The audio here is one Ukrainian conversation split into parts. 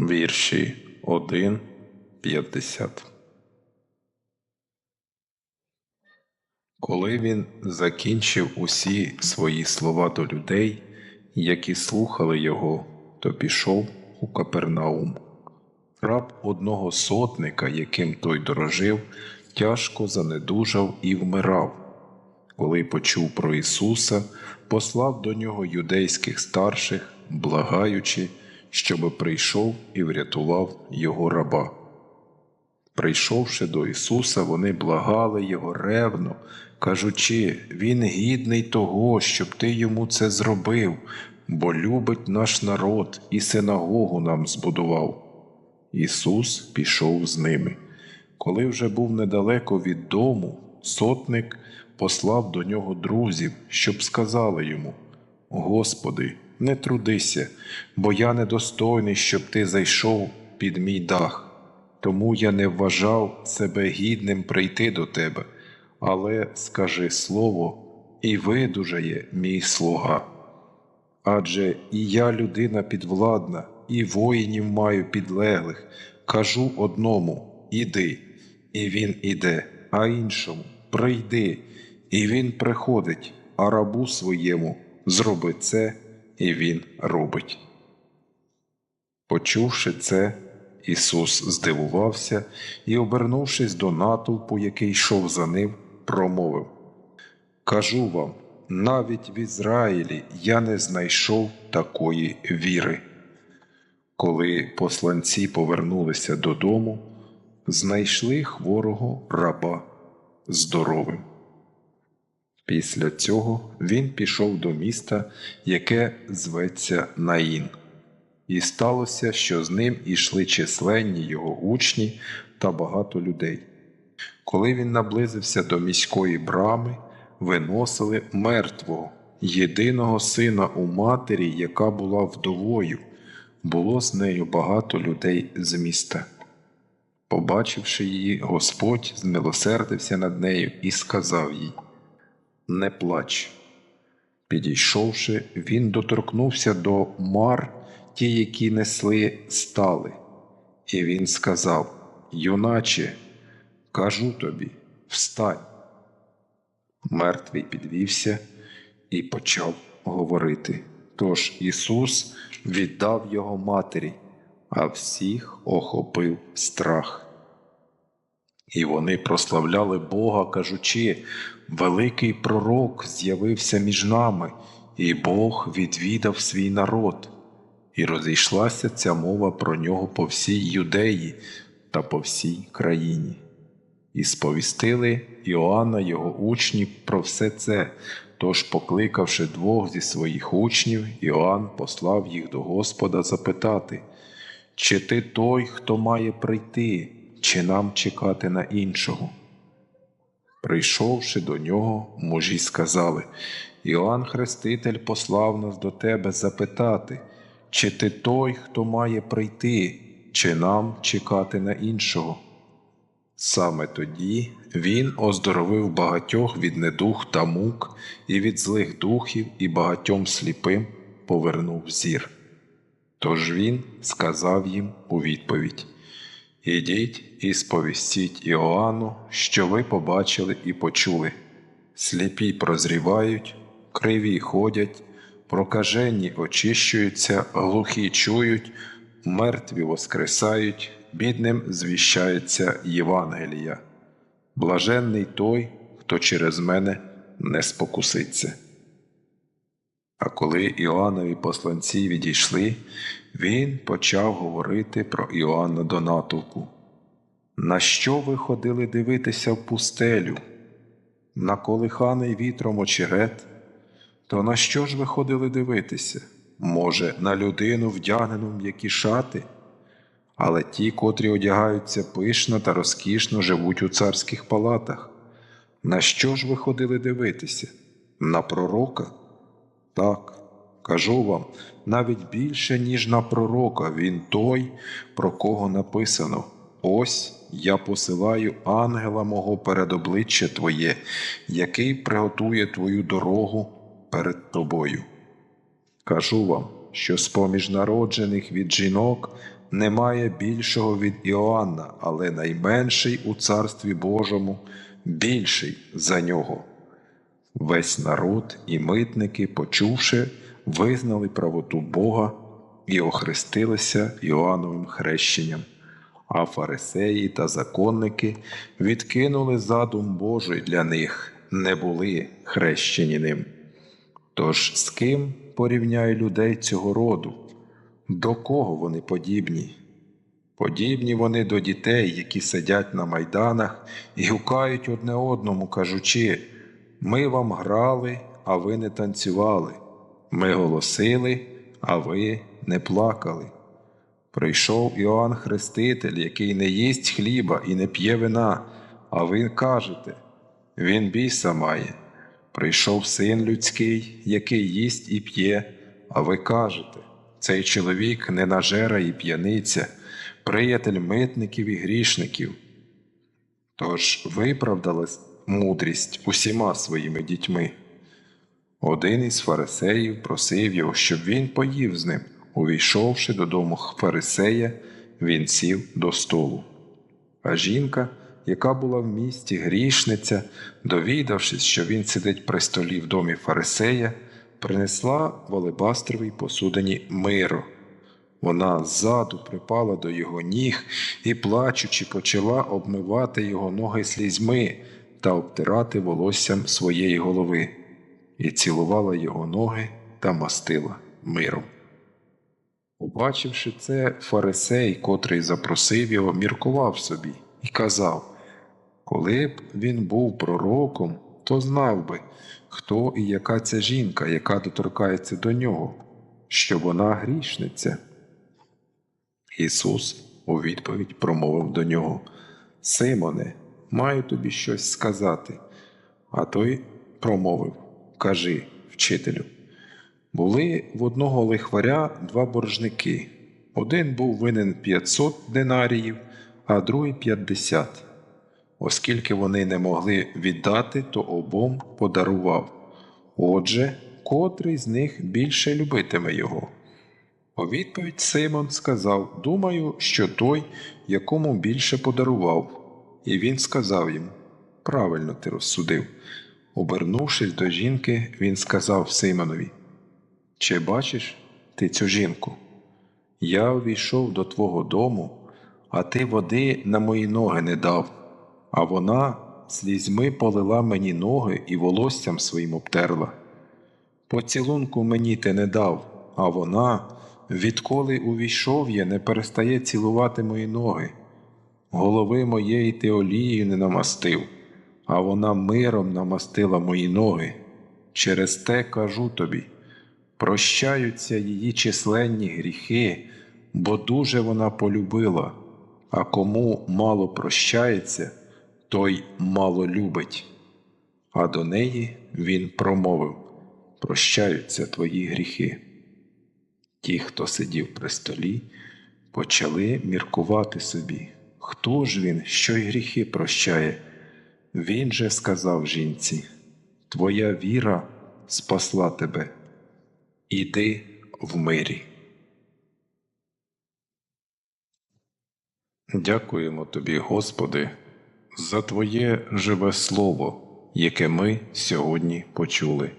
вірші 1, 50. Коли він закінчив усі свої слова до людей, які слухали його, то пішов у Капернаум. Раб одного сотника, яким той дорожив, тяжко занедужав і вмирав. Коли почув про Ісуса, послав до нього юдейських старших, благаючи, щоби прийшов і врятував його раба. Прийшовши до Ісуса, вони благали Його ревно, кажучи, Він гідний того, щоб Ти йому це зробив, бо любить наш народ і синагогу нам збудував. Ісус пішов з ними. Коли вже був недалеко від дому, сотник послав до нього друзів, щоб сказали йому: Господи, не трудися, бо я недостойний, щоб ти зайшов під мій дах. Тому я не вважав себе гідним прийти до тебе, але скажи слово, і видужає мій слуга. Адже і я людина підвладна, і воїнів маю підлеглих. Кажу одному іди, і він іде, а іншому прийди, і він приходить, а рабу своєму зроби це, і він робить. Почувши це, Ісус здивувався і, обернувшись до натовпу, який йшов за ним, промовив Кажу вам, навіть в Ізраїлі я не знайшов такої віри. Коли посланці повернулися додому, знайшли хворого раба здоровим. Після цього він пішов до міста, яке зветься Наїн. І сталося, що з ним ішли численні його учні та багато людей. Коли він наблизився до міської брами, виносили мертвого, єдиного сина у матері, яка була вдовою, було з нею багато людей з міста. Побачивши її, Господь змилосердився над нею і сказав їй: Не плач. Підійшовши, він доторкнувся до мар, ті, які несли, стали. І він сказав: Юначе, кажу тобі, встань. Мертвий підвівся і почав говорити. Тож Ісус віддав його матері, а всіх охопив страх. І вони прославляли Бога, кажучи, великий пророк з'явився між нами, і Бог відвідав свій народ. І розійшлася ця мова про нього по всій юдеї та по всій країні. І сповістили Іоанна його учні про все це. Тож, покликавши двох зі своїх учнів, Іоанн послав їх до Господа запитати, чи ти той, хто має прийти, чи нам чекати на іншого? Прийшовши до нього, мужі сказали Іоанн Хреститель послав нас до тебе запитати, чи ти той, хто має прийти, чи нам чекати на іншого? Саме тоді він оздоровив багатьох від недух та мук, і від злих духів, і багатьом сліпим повернув зір. Тож він сказав їм у відповідь Ідіть і сповістіть Іоанну, що ви побачили і почули. Сліпі прозрівають, криві ходять, прокажені очищуються, глухі чують, мертві воскресають, бідним звіщається Євангелія. Блаженний той, хто через мене не спокуситься. А коли Іоаннові посланці відійшли, він почав говорити про Іоанна до натовпу. На що ви ходили дивитися в пустелю? На колиханий вітром очерет? То на що ж ви ходили дивитися? Може, на людину, вдягнену м'які шати? але ті, котрі одягаються пишно та розкішно, живуть у царських палатах. На що ж ви ходили дивитися? На пророка? Так, кажу вам, навіть більше, ніж на пророка, він той, про кого написано: Ось я посилаю ангела мого перед обличчя Твоє, який приготує Твою дорогу перед тобою. Кажу вам, що з поміж народжених від жінок немає більшого від Іоанна, але найменший у Царстві Божому більший за нього. Весь народ і митники, почувши, визнали правоту Бога і охрестилися Іоанновим хрещенням, а фарисеї та законники відкинули задум Божий для них, не були хрещені ним. Тож з ким порівняю людей цього роду? До кого вони подібні? Подібні вони до дітей, які сидять на майданах і гукають одне одному, кажучи: Ми вам грали, а ви не танцювали, ми голосили, а ви не плакали. Прийшов Іоанн Хреститель, який не їсть хліба і не п'є вина, а ви кажете, він біса має. Прийшов син людський, який їсть і п'є, а ви кажете, цей чоловік ненажера і п'яниця, приятель митників і грішників. Тож виправдали мудрість усіма своїми дітьми. Один із фарисеїв просив його, щоб він поїв з ним. Увійшовши додому фарисея, він сів до столу. А жінка, яка була в місті грішниця, довідавшись, що він сидить при столі в домі фарисея, принесла в алебастровій посудині миро. Вона ззаду припала до його ніг і, плачучи, почала обмивати його ноги слізьми та обтирати волоссям своєї голови, і цілувала його ноги та мастила миром. Побачивши це, фарисей, котрий запросив його, міркував собі і казав коли б він був пророком, то знав би, хто і яка ця жінка, яка доторкається до нього, що вона грішниця. Ісус у відповідь промовив до нього Симоне, маю тобі щось сказати. А той промовив Кажи, вчителю. Були в одного лихваря два боржники. Один був винен 500 динаріїв, а другий 50. Оскільки вони не могли віддати, то обом подарував. Отже, котрий з них більше любитиме його. У відповідь Симон сказав Думаю, що той, якому більше подарував. І він сказав йому Правильно ти розсудив. Обернувшись до жінки, він сказав Симонові Чи бачиш ти цю жінку? Я увійшов до твого дому, а ти води на мої ноги не дав, а вона слізьми полила мені ноги і волоссям своїм обтерла. Поцілунку мені ти не дав, а вона, відколи увійшов я, не перестає цілувати мої ноги. Голови моєї ти олією не намастив, а вона миром намастила мої ноги. Через те кажу тобі прощаються її численні гріхи, бо дуже вона полюбила, а кому мало прощається, той мало любить. А до неї він промовив Прощаються твої гріхи. Ті, хто сидів при столі, почали міркувати собі, хто ж він, що й гріхи прощає. Він же сказав жінці Твоя віра спасла тебе. Іди в мирі. Дякуємо тобі, Господи, за Твоє живе Слово, яке ми сьогодні почули.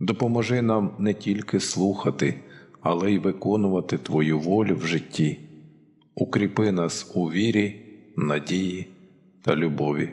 Допоможи нам не тільки слухати, але й виконувати Твою волю в житті. Укріпи нас у вірі, надії та любові.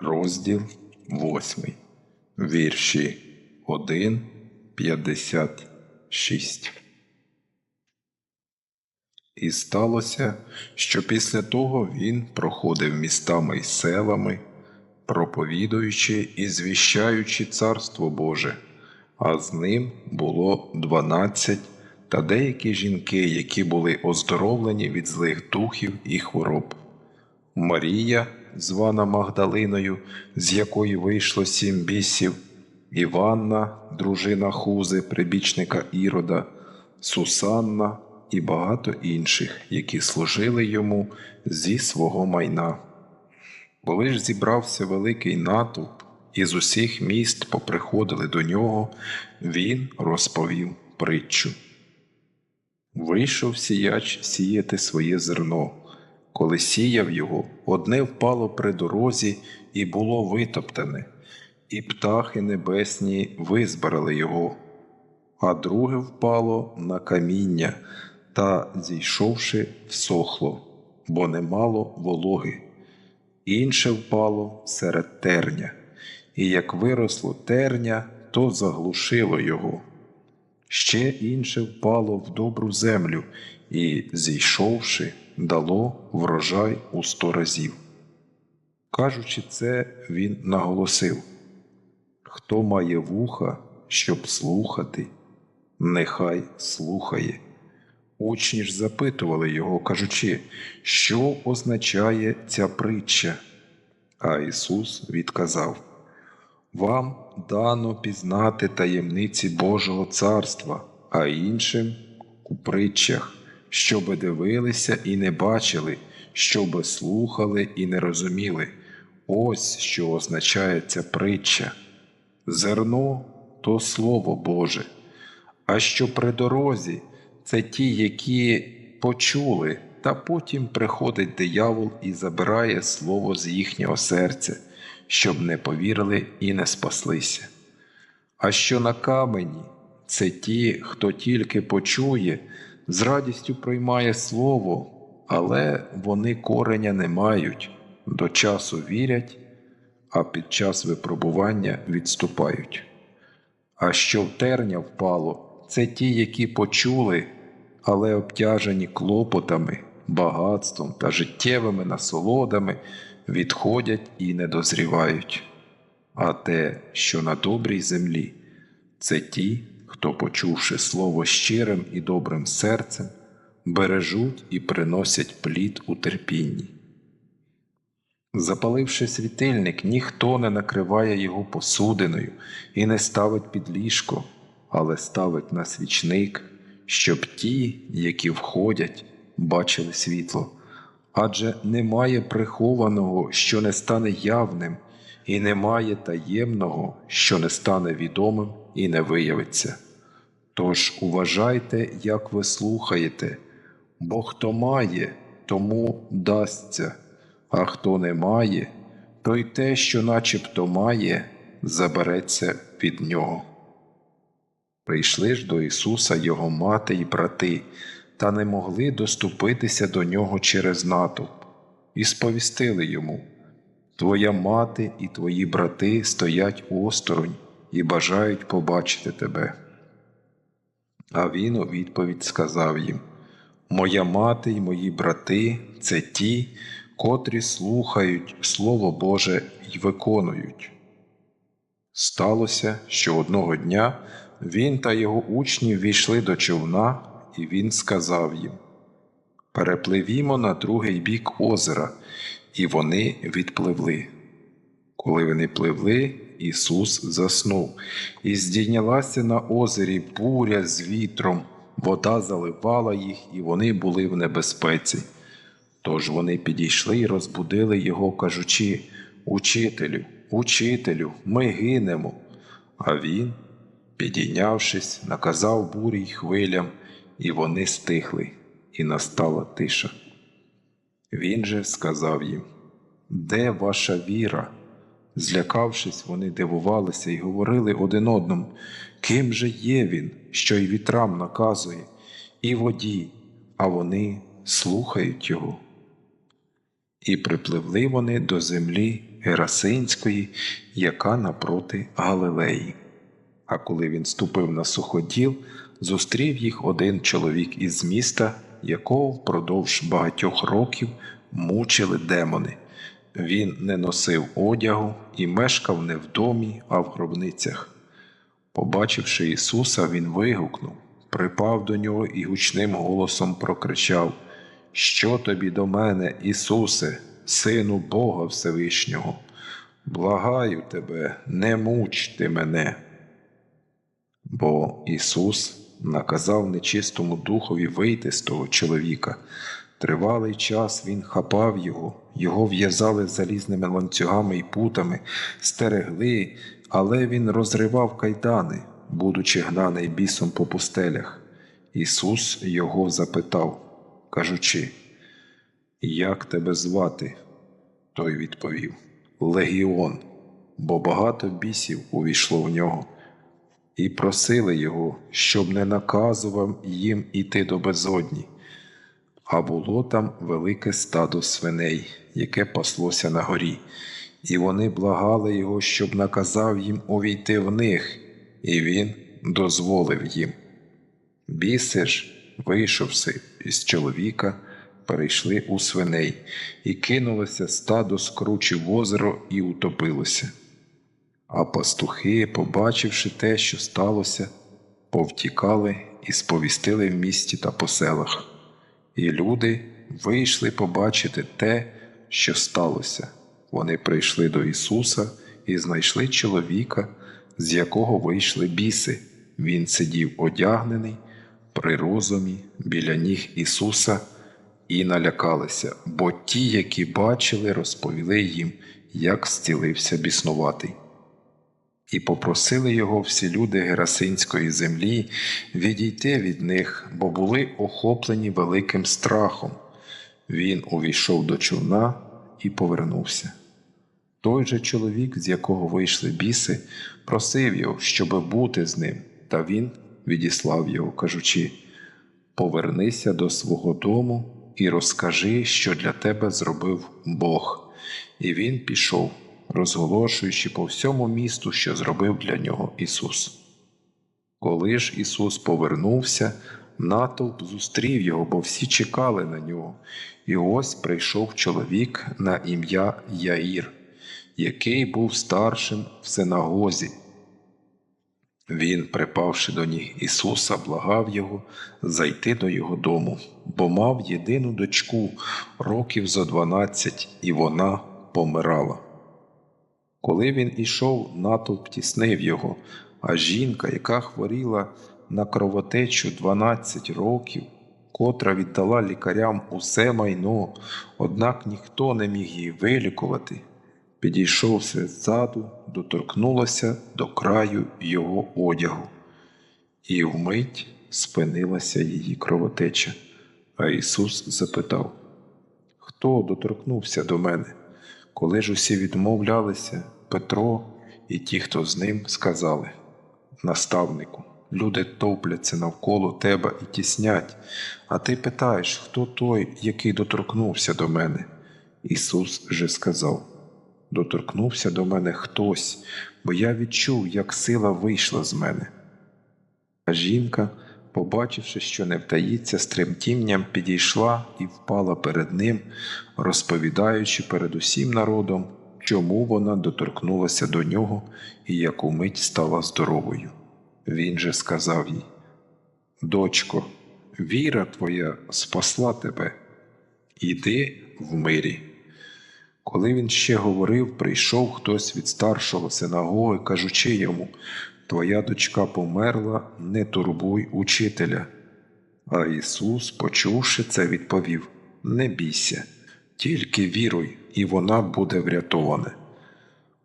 розділ 8, вірші 1, 56. І сталося, що після того він проходив містами й селами, проповідуючи і звіщаючи Царство Боже, а з ним було дванадцять та деякі жінки, які були оздоровлені від злих духів і хвороб. Марія, звана Магдалиною, з якої вийшло сім бісів, Іванна, дружина Хузи, прибічника Ірода, Сусанна і багато інших, які служили йому зі свого майна. Коли ж зібрався великий натовп, і з усіх міст поприходили до нього, він розповів притчу. Вийшов сіяч сіяти своє зерно. Коли сіяв його, одне впало при дорозі і було витоптане, і птахи небесні визбирали його, а друге впало на каміння та, зійшовши, всохло, бо не мало вологи. Інше впало серед терня, і як виросло терня, то заглушило його. Ще інше впало в добру землю і, зійшовши, дало врожай у сто разів. Кажучи це, він наголосив Хто має вуха, щоб слухати, нехай слухає. Учні ж запитували його, кажучи, що означає ця притча. А Ісус відказав Вам дано пізнати таємниці Божого царства, а іншим у притчах, щоби дивилися і не бачили, щоби слухали і не розуміли. Ось що означає ця притча. Зерно то Слово Боже, а що при дорозі це ті, які почули, та потім приходить диявол і забирає слово з їхнього серця, щоб не повірили і не спаслися. А що на камені це ті, хто тільки почує, з радістю приймає слово, але вони кореня не мають, до часу вірять, а під час випробування відступають. А що в терня впало, це ті, які почули, але обтяжені клопотами, багатством та життєвими насолодами, відходять і не дозрівають. А те, що на добрій землі, це ті, хто, почувши слово щирим і добрим серцем, бережуть і приносять плід у терпінні. Запаливши світильник, ніхто не накриває його посудиною і не ставить під ліжко, але ставить на свічник, щоб ті, які входять, бачили світло. Адже немає прихованого, що не стане явним, і немає таємного, що не стане відомим і не виявиться. Тож уважайте, як ви слухаєте, бо хто має, тому дасться, а хто не має, то й те, що начебто має, забереться від нього. Прийшли ж до Ісуса Його мати й брати, та не могли доступитися до нього через натовп, і сповістили йому Твоя мати і твої брати стоять осторонь і бажають побачити тебе. А він у відповідь сказав їм Моя мати й мої брати це ті, котрі слухають Слово Боже й виконують. Сталося, що одного дня він та його учні війшли до човна, і він сказав їм Перепливімо на другий бік озера, і вони відпливли. Коли вони пливли, Ісус заснув, і здійнялася на озері буря з вітром, вода заливала їх, і вони були в небезпеці. Тож вони підійшли і розбудили його, кажучи Учителю, учителю, ми гинемо. А він, підійнявшись, наказав бурі й хвилям, і вони стихли, і настала тиша. Він же сказав їм Де ваша віра? Злякавшись, вони дивувалися і говорили один одному, ким же є він, що й вітрам наказує, і воді, а вони слухають його. І припливли вони до землі Герасинської, яка напроти Галилеї. А коли він ступив на суходіл, зустрів їх один чоловік із міста, якого впродовж багатьох років мучили демони. Він не носив одягу і мешкав не в домі, а в гробницях. Побачивши Ісуса, він вигукнув, припав до нього і гучним голосом прокричав: Що тобі до мене, Ісусе, Сину Бога Всевишнього? Благаю тебе, не муч ти мене. Бо Ісус наказав нечистому духові вийти з того чоловіка. Тривалий час він хапав його, його в'язали залізними ланцюгами і путами, стерегли, але він розривав кайдани, будучи гнаний бісом по пустелях. Ісус його запитав, кажучи, Як тебе звати? Той відповів Легіон, бо багато бісів увійшло в нього і просили його, щоб не наказував їм іти до безодні. А було там велике стадо свиней, яке паслося на горі, і вони благали його, щоб наказав їм увійти в них, і він дозволив їм. Біси ж, вийшовши із чоловіка, перейшли у свиней, і кинулося стадо з кручі в озеро і утопилося. А пастухи, побачивши те, що сталося, повтікали і сповістили в місті та по селах. І люди вийшли побачити те, що сталося. Вони прийшли до Ісуса і знайшли чоловіка, з якого вийшли біси. Він сидів одягнений при розумі біля ніг Ісуса і налякалися, бо ті, які бачили, розповіли їм, як зцілився біснуватий. І попросили його всі люди Герасинської землі відійти від них, бо були охоплені великим страхом. Він увійшов до човна і повернувся. Той же чоловік, з якого вийшли біси, просив його, щоб бути з ним, та він відіслав його, кажучи: Повернися до свого дому і розкажи, що для тебе зробив Бог. І він пішов розголошуючи по всьому місту, що зробив для нього Ісус. Коли ж Ісус повернувся, натовп зустрів його, бо всі чекали на нього, і ось прийшов чоловік на ім'я Яїр, який був старшим в синагозі. Він, припавши до ніг Ісуса, благав його зайти до його дому, бо мав єдину дочку років зо дванадцять, і вона помирала. Коли він ішов, натовп тіснив його, а жінка, яка хворіла на кровотечу 12 років, котра віддала лікарям усе майно, однак ніхто не міг її вилікувати, підійшовся ззаду, доторкнулася до краю його одягу, і вмить спинилася її кровотеча. А Ісус запитав: Хто доторкнувся до мене? Коли ж усі відмовлялися, Петро і ті, хто з ним, сказали Наставнику, люди топляться навколо тебе і тіснять, а ти питаєш, хто той, який доторкнувся до мене? Ісус же сказав Доторкнувся до мене хтось, бо я відчув, як сила вийшла з мене. А жінка, побачивши, що не втаїться, з тремтінням підійшла і впала перед ним, розповідаючи перед усім народом чому вона доторкнулася до нього і яку мить стала здоровою. Він же сказав їй: Дочко, віра твоя спасла тебе, іди в мирі. Коли він ще говорив, прийшов хтось від старшого синагоги, кажучи йому Твоя дочка померла, не турбуй учителя. А Ісус, почувши це, відповів Не бійся, тільки віруй, і вона буде врятована.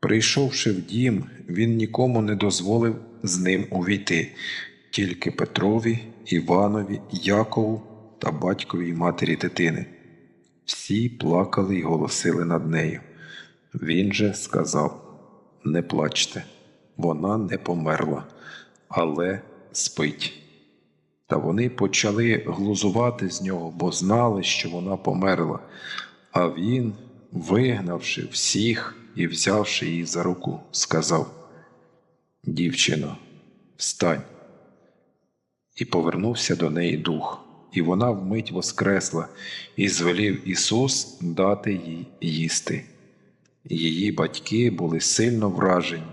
Прийшовши в дім, він нікому не дозволив з ним увійти, тільки Петрові, Іванові, Якову та батькові й матері дитини. Всі плакали й голосили над нею. Він же сказав Не плачте, вона не померла, але спить. Та вони почали глузувати з нього, бо знали, що вона померла. А він, вигнавши всіх і взявши її за руку, сказав: Дівчино, встань. І повернувся до неї дух, і вона вмить воскресла, і звелів Ісус дати їй їсти. Її батьки були сильно вражені,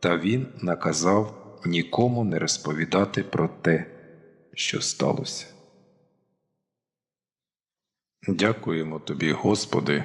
та він наказав нікому не розповідати про те, що сталося. Дякуємо тобі, Господи,